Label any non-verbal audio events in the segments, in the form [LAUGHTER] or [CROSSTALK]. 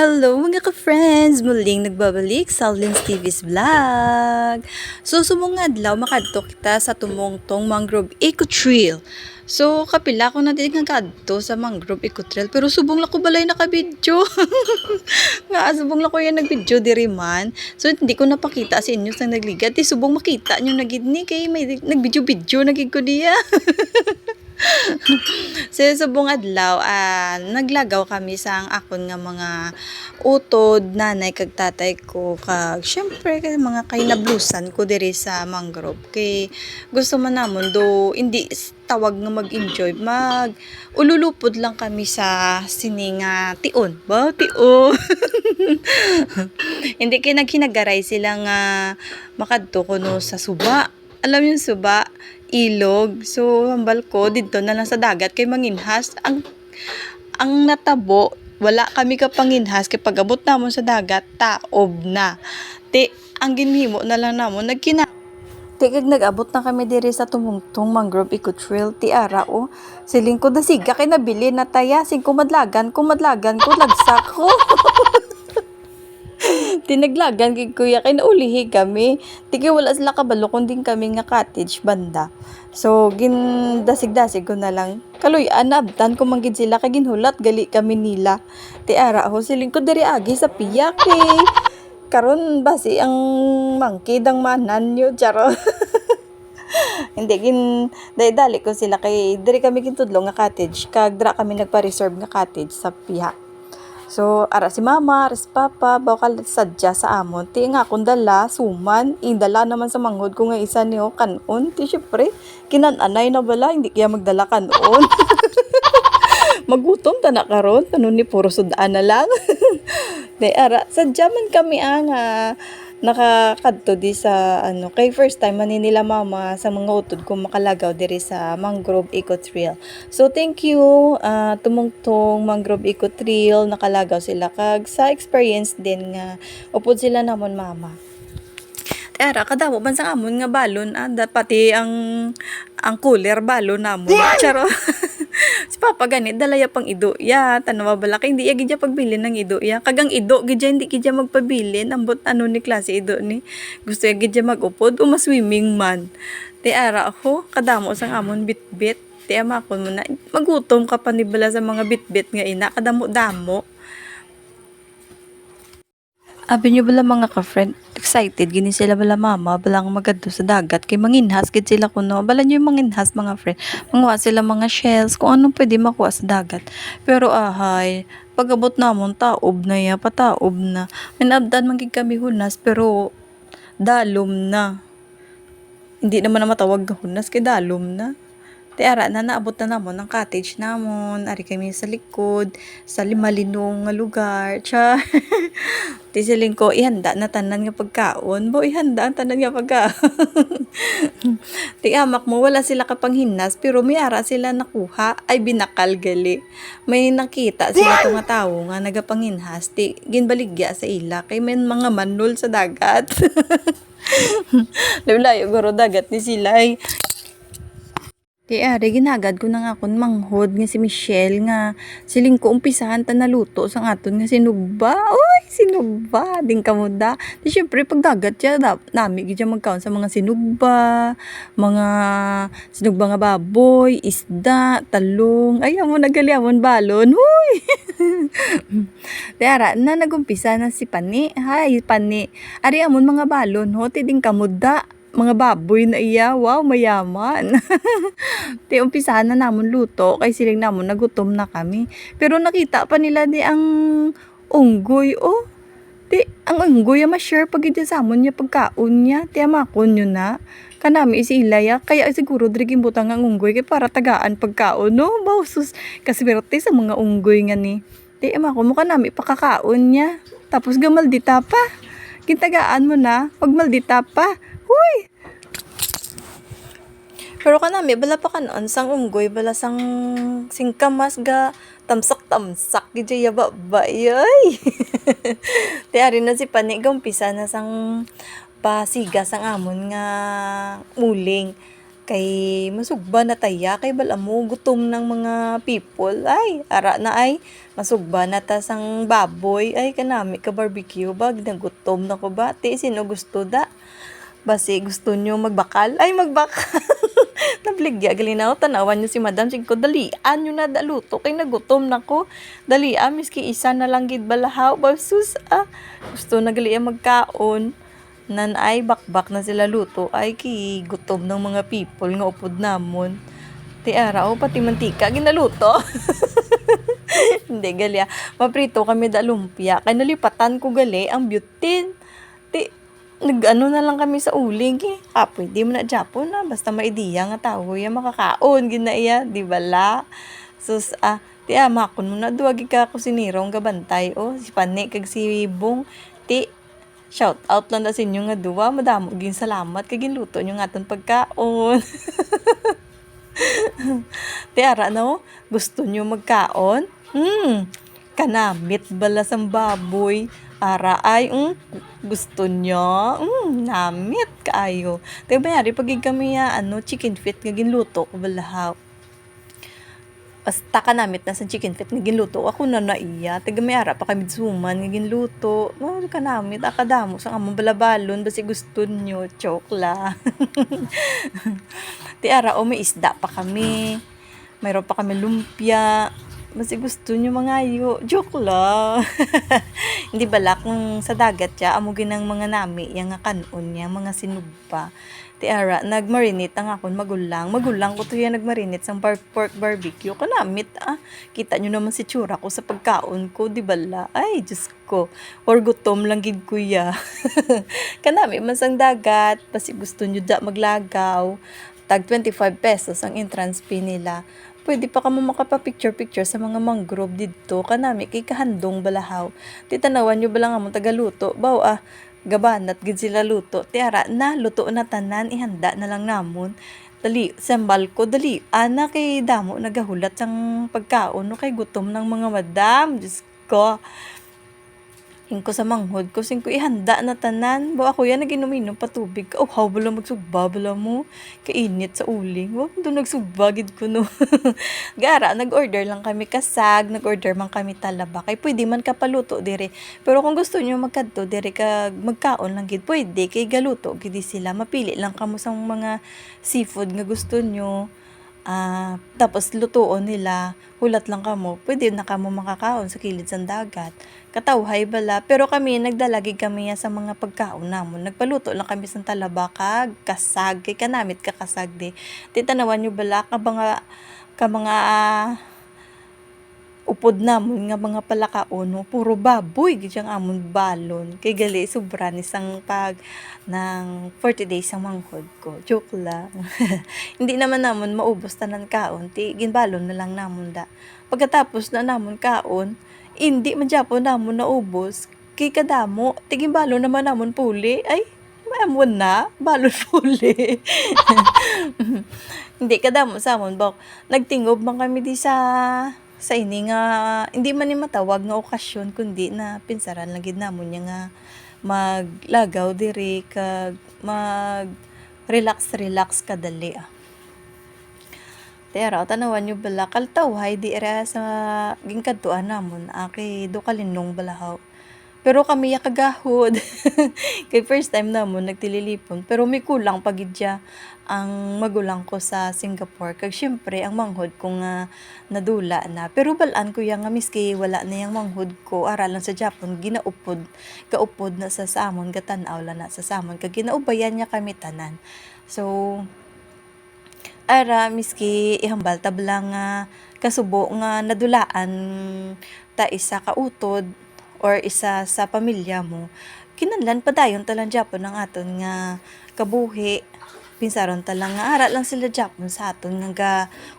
Hello mga ka-friends! Muling nagbabalik sa Lens TV's vlog. So, sumong adlaw makadto kita sa tumungtong Mangrove Eco Trail. So, kapila ko na din kadto sa Mangrove Eco Trail. Pero subong la ko balay nakabidyo. [LAUGHS] nga, subong la ko yan nagbidyo diri man. So, hindi ko napakita sa inyo sa nagligat. Di subong makita nyo nagidni kay may nagbidyo-bidyo nagig ko diya. [LAUGHS] [LAUGHS] So, subong adlaw, ah, naglagaw kami sa ang akon nga mga utod, nanay kag tatay ko kag syempre kay mga kainablusan ko diri sa mangrove. Kay gusto man namon do hindi tawag nga mag-enjoy mag ululupod lang kami sa sininga tion ba tion [LAUGHS] hindi kay naghinagaray sila nga makadto kuno sa suba. Alam yung suba ilog. So hambal ko dito na lang sa dagat kay manginhas. Ang ang natabo wala kami kapanginhas kay pagabot namon sa dagat taob na. Ti ang ginhimo na lang namon nagkina Ti kag nag-abot na kami diri sa tumungtong mangrove eco trail ti ara o siling ko da siga kay nabili na taya sing kumadlagan kumadlagan ko lagsak ko [LAUGHS] tinaglagan kay kuya kay naulihi kami. Tiki wala sila kabalo kundi kami nga cottage banda. So gin dasig-dasig ko na lang kaloy anabtan ko manggid sila kay ginhulat gali kami nila. Ti ara ho siling ko diri agi sa piyak eh. Karon basi ang monkey dang manan yo charo. [LAUGHS] Hindi gin dali ko sila kay diri kami gintudlo nga cottage kag dra kami nagpa-reserve nga cottage sa piha So, ara si mama, ara si papa, bawal sadya sa amon. Ti nga akong dala, suman, indala naman sa manghod ko nga isa niyo kanon. Ti syempre, kinananay na bala, hindi kaya magdala kanon. [LAUGHS] Magutom ta na karon, tanon ni puro sudaan na lang. [LAUGHS] Di ara, sadya man kami ang ah, nakakadto di sa ano kay first time man ni nila mama sa mga utod ko makalagaw diri sa Mangrove Eco Trail. So thank you ah, tumungtong Mangrove Eco Trail nakalagaw sila kag sa experience din nga upod sila namon mama. Era kadamo man sa amon nga balon ah, pati ang ang cooler balon namon. Charo. [LAUGHS] si Papa ganit dalaya pang ido ya tanawa bala? Kay hindi ya gidya pagbili ng ido ya. Kagang ido gidya hindi gidya magpabili. Ambot ano ni klase ido ni. Gusto ya gidya magupod o swimming man. Ti ara ako kadamo sang amon bitbit. Ti ama ko na magutom ka pa ni bala sa mga bitbit nga ina. Kadamo damo Abi niyo bala mga ka-friend, excited gini sila bala mama, bala nga magadto sa dagat kay manginhas gid sila kuno. Bala niyo yung manginhas mga friend. Manguha sila mga shells kung anong pwede makuha sa dagat. Pero ahay, pagabot namon taob na ya, pataob na. Minabdan man kami hunas pero dalom na. Hindi naman na matawag hunas kay dalom na. Ti ara na naabot na namon ang cottage namon. Ari kami sa likod, sa limalinong nga lugar. Cha. Ti siling ko ihanda na tanan nga pagkaon. Bo ihanda ang tanan nga pagkaon. [LAUGHS] Ti amak mo wala sila kapanghinas pero may ara sila nakuha ay binakal gali. May nakita sila to nga tawo nga nagapanghinhas ti ginbaligya sa ila kay may mga manol sa dagat. [LAUGHS] Layo guro dagat ni sila ay Di ari ginagad ko na nga akong manghod nga si Michelle nga siling ko umpisahan ta naluto sang aton nga sinugba. Uy, sinugba din kamuda. Di syempre pag dagat ya da, nami gid magkaon sa mga sinugba, mga sinugba nga baboy, isda, talong. Ay amo nagaliamon balon. Huy. [LAUGHS] Di ara na nagumpisa na si Pani. Hay Pani. Ari amon mga balon ho ti din kamuda mga baboy na iya, wow, mayaman. [LAUGHS] Ti umpisahan na namon luto, kay siling namon nagutom na kami. Pero nakita pa nila di ang unggoy, oh. Ti, ang unggoy, ma-share pag iti sa amon niya pagkaon niya. Ti amakon nyo na. Kanami si Ilaya, kaya siguro driging butang ang unggoy kay para tagaan pagkaon, no? Bausus, kaswerte sa mga unggoy nga ni. Ti amakon mo kanami pakakaon niya. Tapos gamaldita pa. Kintagaan mo na, pag maldita pa. Huy! Pero kanami, bala pa ka noon, sang unggoy, bala sang singkamas ga tamsak-tamsak gidya ya babay ay. [LAUGHS] Tiyari na si Pani umpisa na sang pasigas ang amon nga muling kay masugba na taya kay balamo gutom ng mga people. Ay ara na ay masugba na ta sang baboy. Ay kanami ka barbecue bag nagutom na ko ba? Ti sino gusto da basi gusto nyo magbakal? Ay magbakal! [LAUGHS] Nabligya galinaw tanawan nyo si Madam. Sig ko dalian nyo na daluto kay nagutom na ko. Dalian miski isa na lang gid balahaw. Basus ah. Gusto na gali magkaon. Nan ay bakbak na sila luto. Ay ki gutom ng mga people nga upod namon. Ti araw pati mantika ginaluto. [LAUGHS] Hindi gali ah. maprito kami da lumpia kay nalipatan ko gali ang butin ti nag-ano na lang kami sa uling eh. Ah, pwede mo na Japon na. Basta maidiya nga tao ya makakaon. Ginaiya, di bala. Sus, ah, ti ah, makon mo na. Duwagi ka ako sinirong gabantay. Oh, si Pane kag si Bong. Ti, shout out lang na sa inyo nga duwa. Madamo gin salamat kag ginluto nyo nga pagkaon. [LAUGHS] ti ara na oh, gusto nyo magkaon? Hmm, kanamit bala sang baboy. Ara ay, mm, gusto nyo? Mm, namit kaayo. Tayo bayari pag kami ya, ano, chicken feet nga ginluto ko balahaw. Basta ka namit na sa chicken feet nga ginluto. Ako na naiya. Taga may ara pa kami suman nga ginluto. No, ka namit. Akadamo sa among balabalon. Basi gusto nyo. Choke la. [LAUGHS] Ti ara o may isda pa kami. Mayroon pa kami lumpia. Basi gusto nyo mga ayo. Joke lang. [LAUGHS] Hindi bala kung sa dagat ya, amugin ng mga nami, yung kanon niya, mga sinugpa. Ti ara, nagmarinate ang akon magulang. Magulang ko to yan nagmarinate sang bar pork barbecue. Kanamit ah. Kita nyo naman si tsura ko sa pagkaon ko, di bala? Ay, Diyos ko. Or gutom lang gid kuya. [LAUGHS] Kanami man sang dagat, basi gusto nyo da maglagaw. Tag 25 pesos ang entrance fee nila pwede pa kamo makapapicture-picture sa mga mangrove dito kanami kay kahandong balahaw. Titanawan nyo bala nga mo tagaluto. Baw ah, gabanat gid sila luto. Tiara na, luto na tanan, ihanda na lang namon. Dali, sambal ko, dali. Ana kay damo nagahulat sang pagkaon no kay gutom ng mga madam. Diyos ko. Hingko sa manghod ko, sing ko ihanda na tanan. Ba ako yan, naginuminom patubig. Oh, how bala magsugba bala mo. Kainit sa uling. Wa doon nagsugba gid ko no. [LAUGHS] Gara, nag-order lang kami kasag, nag-order man kami talaba. Kay pwede man ka paluto dire. Pero kung gusto niyo magkadto dire ka magkaon lang gid, pwede kay galuto gid sila. Mapili lang kamo sa mga seafood nga gusto niyo. Ah, tapos lutuon nila, hulat lang kamo, pwede na kamo makakaon sa kilid sa dagat. Katawhay bala, pero kami nagdalagi kami sa mga pagkaon namon. Nagpaluto lang kami sa talaba kag kasag, kay kanamit ka kasag di. Titanawan nyo bala ka mga ka mga ah, upod namon nga mga palakaon puro baboy gid ang amon balon. Kay gali sobra ni pag ng 40 days ang manghod ko. Joke lang. [LAUGHS] Hindi naman namon maubos tanan kaon ti ginbalon na lang namon da. Pagkatapos na namon kaon hindi man gyapon namon naubos kay kadamo ti ginbalon naman namon puli ay Maamon na, balon [LAUGHS] puli. hindi kadamo sa amon bak. Nagtingob man kami di sa sa ini nga hindi man ni matawag nga okasyon kundi na pinsaran lang gid namon niya nga maglagaw diri kag mag relax relax kadali ah. Pero tanawan nyo bala kaltawhay di era sa gingkadtuan namon aki do kalinong balahaw. Pero kami ya kagahod. [LAUGHS] Kay first time namon nagtililipon. Pero may kulang pagidya ang magulang ko sa Singapore. Kag syempre ang manghod ko nga nadula na. Pero balaan ko ya nga miski wala na yang manghod ko. Aralan sa Japan ginaupod kaupod na sa samon gatan-aw na sa samon. Kag ginaubayan niya kami tanan. So ara miski ihambal tabla nga kasubo nga nadulaan ta isa ka utod or isa sa pamilya mo. Kinahanglan padayon talang Japon ang aton nga kabuhi. Pinsaron talang nga ara lang sila Japon sa aton nga ga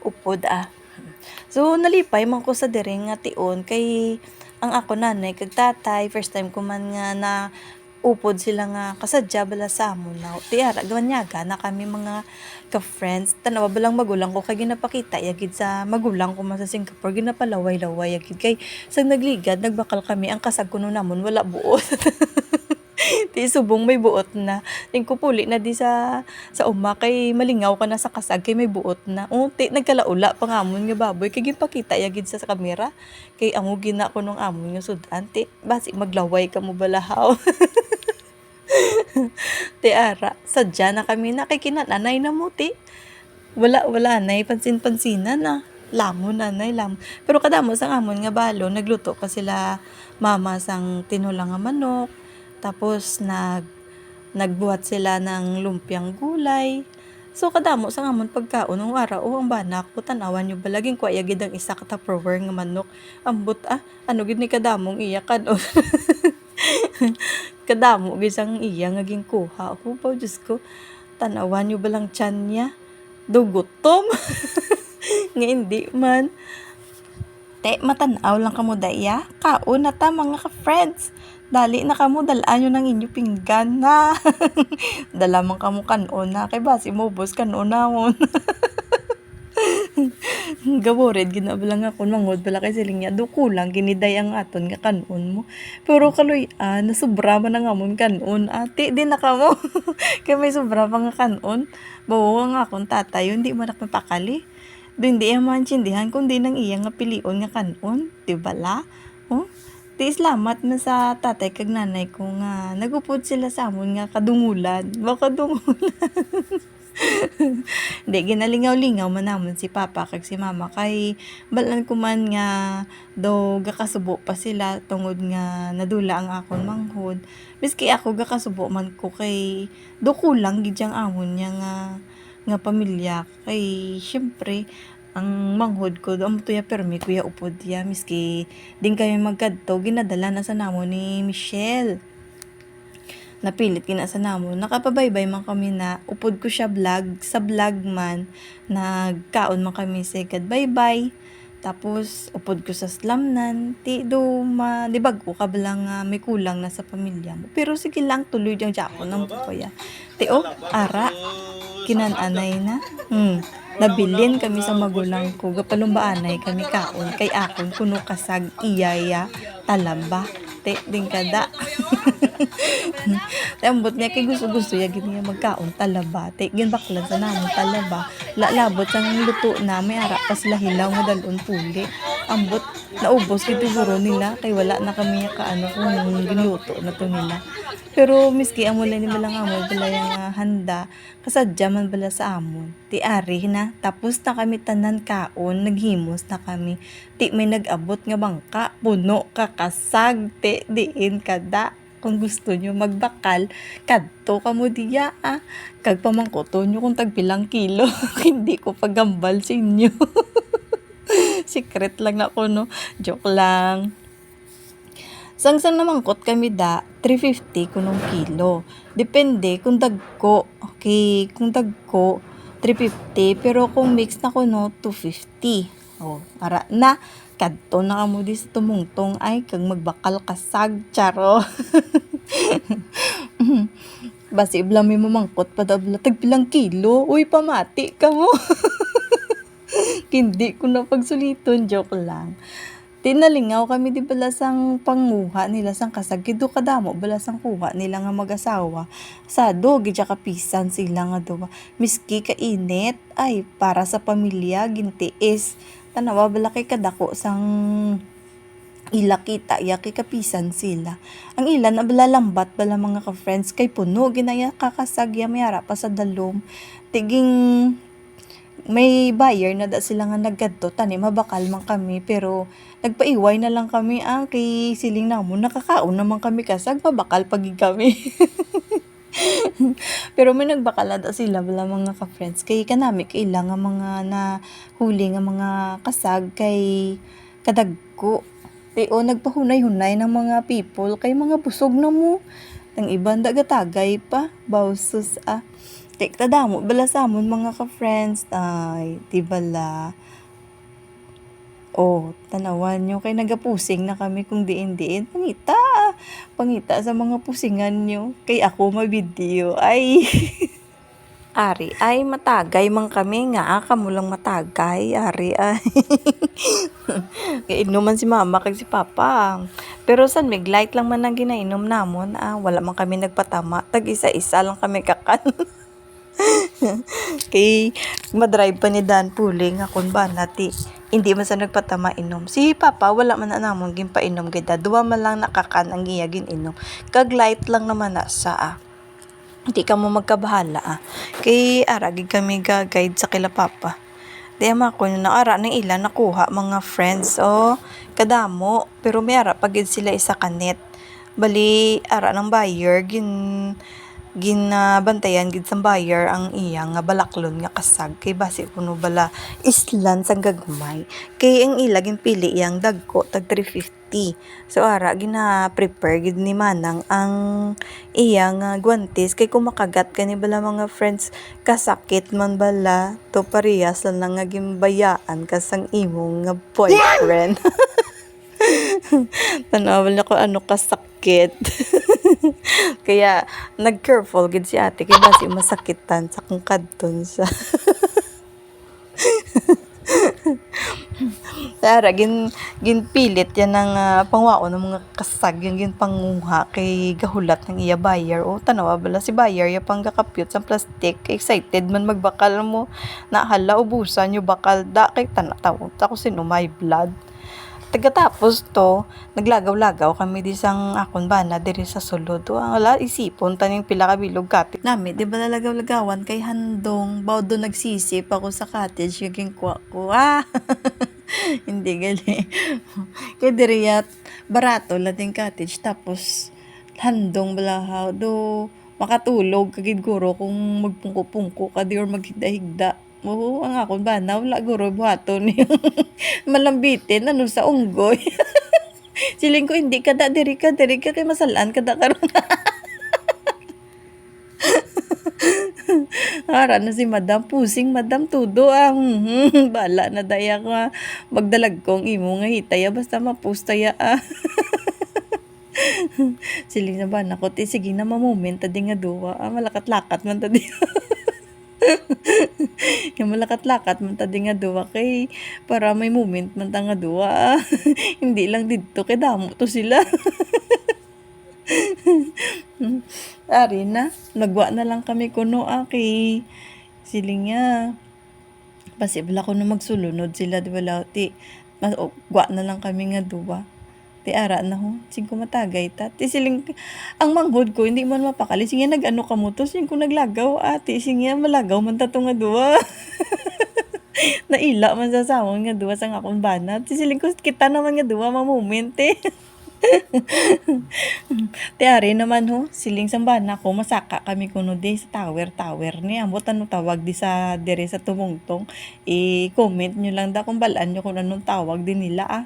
upod ah. So nalipay man ko sa diri nga tion kay ang ako nanay kag tatay. First time ko man nga na upod sila nga kasadya bala sa amon na ti ara gawanyaga na kami mga ka-friends. Tanawa balang magulang ko kay ginapakita yagid sa magulang ko man sa Singapore ginapalaway-laway yagid. Kay sa nagligad nagbakal kami ang kasag kuno namon wala buot. [LAUGHS] Ti subong may buot na. Ting kupuli na di sa sa uma kay malingaw ka na sa kasag kay may buot na. Unti nagkalaula pangamon nga baboy kay gipakita yagid sa, sa kamera. Kay amo gina ko nung amon nga sudan ti basi maglaway ka mo balahaw [LAUGHS] [LAUGHS] ti ara sadya na kami na kay kinananay na mo ti wala wala na pansin-pansinan na lamo nanay lamo pero kadamo sang amon nga balo nagluto pa sila mama sang tinulang nga manok. Tapos nag nagbuhat sila ng lumpiang gulay. So kadamo sang amon pagkaon ng araw o ang banak ko tanawan nyo balaging kwa yagid ang isa ka tupperware nga manok. Ambot ah. Ano gid ni kadamong iya kan [LAUGHS] kadamo gid sang iya nga ginkuha. Ko pa Diyos ko tanawan nyo balang tiyan niya? Dugutom. [LAUGHS] Nga hindi man. Te matanaw lang kamo daya. Kaon na ta mga ka-friends. Dali na kamo dalaan nyo ng inyo pinggan na [LAUGHS] dala man kamo kanon na. Kay basi mo bus kanon namon [LAUGHS] [LAUGHS] gawored ginabalang ako mangod bala kay siling niya. Do kulang giniday ang aton nga kanon mo. Pero kaloy ah na sobra man nga amon kanon ati di na kamo [LAUGHS] kay may sobra pa nga kanon bawo nga akong tatay hindi man ako mapakali do hindi ang maintindihan kundi nang iya nga pilion nga kanon di bala oh Ti salamat na sa tatay kag nanay ko nga nagupod sila sa amon nga kadungulan. Baka dungulan. [LAUGHS] [LAUGHS] Hindi, ginalingaw-lingaw man namon si papa kag si mama. Kay balan ko man nga do gakasubo pa sila tungod nga nadula ang akon manghod. Miski ako gakasubo man ko kay do kulang gid yang amon niya nga nga pamilya. Kay syempre ang manghod ko do tuya permi kuya upod ya miski din kami magkadto ginadala na sa namo ni Michelle napilit kina sa namo nakapabaybay man kami na upod ko siya vlog sa vlog man nagkaon man kami say bye bye tapos upod ko sa slamnan ti do ma di bago ka balang nga may kulang na sa pamilya mo. Pero sige lang tuloy jang jako ng bukoya. Ti oh ara kinananay na. Hmm nabilin kami sa magulang ko gapalumbaanay kami kaon kay akon kuno kasag iyaya talaba. Te din kada [LAUGHS] [LAUGHS] Tambot niya kay gusto-gusto ya gid niya magkaon talaba. Te gin baklan sa namon talaba. Lalabot sang luto na may ara pa sila hilaw nga dalon puli. Ambot naubos gid siguro nila kay wala na kami ka ano kung ginuto na to nila. Pero miski amo lang ni malang amo bala yang ah, handa kasadya man bala sa amon. Ti ari na tapos na kami tanan kaon naghimos na kami. Ti may nag-abot nga bangka puno kakasag ti diin kada kung gusto nyo magbakal, kadto ka mo diya ah. Kag pamangkoto nyo kung tagpilang kilo. [LAUGHS] Hindi ko pagambal sa inyo. [LAUGHS] Secret lang na ko, no? Joke lang. Sang-sang namangkot kami da, 350 kunong kilo. Depende kung dagko. Okay, kung dagko, 350. Pero kung mix na kuno, 250. Oh, ara na kadto na kamo di sa tumungtong ay kag magbakal kasag charo. [LAUGHS] Basi iblami mo mangkot pa dabla tagpilang kilo. Uy, pamati ka mo. [LAUGHS] Hindi ko na pagsuliton, joke lang. Tinalingaw kami di balasang panguha nila sang kasag kido kadamo balasang kuha nila nga mag-asawa sa do gidya kapisan sila nga do miski ka init ay para sa pamilya gintiis tanawa bala kay kadako sang ila kita ya kay kapisan sila. Ang ilan na bala mga ka friends kay puno ginaya kakasagya may ara pa sa dalom. Tiging may buyer na da sila nga naggadto tani mabakal man kami pero nagpaiway na lang kami ah kay siling namo nakakaon naman kami kasag mabakal pagi kami [LAUGHS] [LAUGHS] pero may nagbakal na da sila bala mga ka-friends. Kay kanami kailang nga mga na huli nga mga kasag kay kadagko. Ti o nagpahunay-hunay ng mga people kay mga busog na mo. Ang iban dagatagay pa. Bawsus ah. Tek tadamo bala sa mga ka-friends. Ay di bala Oh, tanawan nyo kay nagapusing na kami kung diin-diin. Pangita, pangita sa mga pusingan nyo. Kay ako mabideo. Ay, [LAUGHS] Ari, ay matagay man kami nga, kamo lang matagay, Ari, ay. [LAUGHS] Kaya inuman si mama kag si papa. Pero san mig light lang man ang ginainom namon, ah, wala man kami nagpatama. Tag isa-isa lang kami kakan. [LAUGHS] Kay madrive pa ni Dan Puling akon ba nati. Hindi man sa nagpatama inom. Si Papa wala man na namon gin painom gida. Duwa man lang nakakan ang iya gin inom. Kag light lang naman na sa ah. Hindi ka mo magkabahala ah. Kay aragi kami ga-guide sa kila Papa. Di ama ko na ara ng ilan nakuha mga friends o kadamo pero may ara pagid sila isa kanet. Bali ara ng buyer gin ginabantayan gid sa buyer ang iya nga balaklon nga kasag. Kay basi kuno bala islan sang gagmay. Kay ang ila ginpili iyang dagko tag 350 so ara gina prepare gid ni manang ang iya nga guantes kay kumakagat kani bala mga friends kasakit man bala to parehas lang nga gimbayaan kasang imong nga boyfriend. [LAUGHS] Tanaw na ko ano kasakit. [LAUGHS] [LAUGHS] Kaya nag-careful gid si ate kay basi masakitan sa kung kadton sa [LAUGHS] Tara, gin, ginpilit yan ng uh, pangwao ng mga kasag, yung gin panguha kay gahulat ng iya buyer. O, tanawa bala si buyer, ya pang gakapyot sa plastic. Excited man magbakal mo. Nahala, ubusan yung bakal. Da, kay tanataw. Ako sino, my blood. Tagatapos to, naglagaw-lagaw kami di sang akon bana diri sa sulod. Wala isipon taning pila ka bilog kapit nami. Di ba nalagaw-lagawan kay handong. Baw do nagsisip ako sa cottage yung kuha ko. Ah! [LAUGHS] Hindi gali. [LAUGHS] kay diri yat barato lating cottage tapos handong balahaw do makatulog kagid guro kung magpungko-pungko ka di or maghigda-higda. Oo, ang akon ba na wala guro buhaton yung [LAUGHS] malambitin ano sa unggoy. [LAUGHS] Siling ko hindi ka da diri ka diri ka kay masalaan ka da karon. [LAUGHS] Ara na si madam, pusing madam tudo ang hmm, bala na daya ko ah. magdalag kong imo nga hitaya basta mapustaya ah. Siling na ba nako ti sige na mamoment tadi nga duwa ah, malakat-lakat man tadi. [LAUGHS] yung malakat-lakat man tadi nga duwa kay para may moment man nga duwa ah. [LAUGHS] hindi lang didto kay damo to sila [LAUGHS] Ari na, nagwa na lang kami kuno ah, kay siling nga. Pasibla ko na magsulunod sila, di ba ti. Mas, oh, gwa na lang kami nga duwa. Ti ara na ho, sing ko matagay ta. Ti siling, ang manghod ko, hindi man mapakali. Sige, nag-ano ka mo to, sing ko naglagaw, ati. Sige, malagaw man tato nga duwa. [LAUGHS] Naila man sa samon nga duwa sa akong bana. Ti siling ko, kita naman nga duwa, mamoment eh. [LAUGHS] Tiari naman ho, siling sambana ko, masaka kami kuno di sa tower, tower ni. Ambot ano tawag di sa dire sa tumungtong. I-comment nyo lang da kung balaan nyo kung anong tawag din nila ah.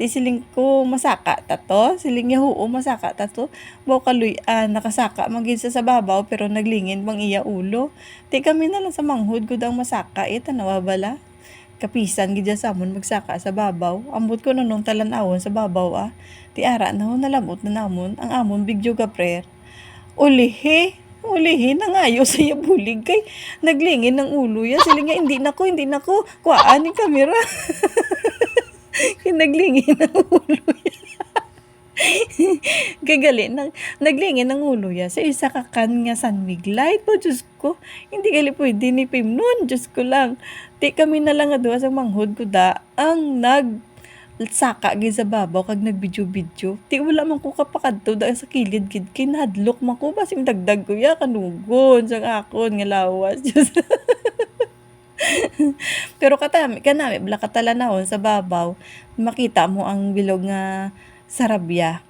Ti siling ko masaka tato, siling niya huo masaka tato. Baw kaluy ah, nakasaka magin sa sa babaw pero naglingin bang iya ulo. Ti kami na lang sa manghud ko daw masaka, eh tanawa bala kapisan gidya sa amon magsaka sa babaw. Ambot ko na nung talan-awon sa babaw ah. Ti ara na ho nalamot na namon ang amon bigyo ka prayer. Ulihi, ulihi na ngayo sa bulig kay naglingin ng ulo ya. Sila nga hindi nako, hindi nako. Kuhaan yung kamera. kay [LAUGHS] naglingin ng ulo ya. [LAUGHS] Gagali, nag, naglingin ng ulo ya sa isa ka kan nga San Miglite po, Diyos ko. Hindi gali pwede ni Pim nun, Diyos ko lang. Ti kami na lang nga sa manghod ko da, ang nag saka gid sa babaw kag nagbidyo-bidyo. Ti wala man ko kapakadto da sa kilid gid kay nahadlok man ko basim dagdag ko ya kanugon sang akon nga lawas. [LAUGHS] Pero katami kanami bala katalanahon sa babaw makita mo ang bilog nga sarabya.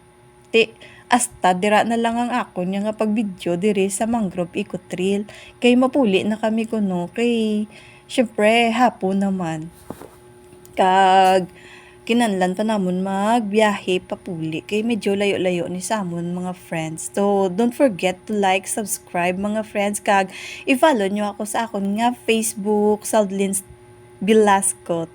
Ti asta dira na lang ang akon nga pagbidyo diri sa mangrove eco trail kay mapuli na kami kuno kay syempre hapon naman kag kinanlan pa namon magbiyahe papuli kay medyo layo-layo ni samon mga friends. So don't forget to like, subscribe mga friends kag i-follow nyo ako sa akon nga Facebook Southlands Velasco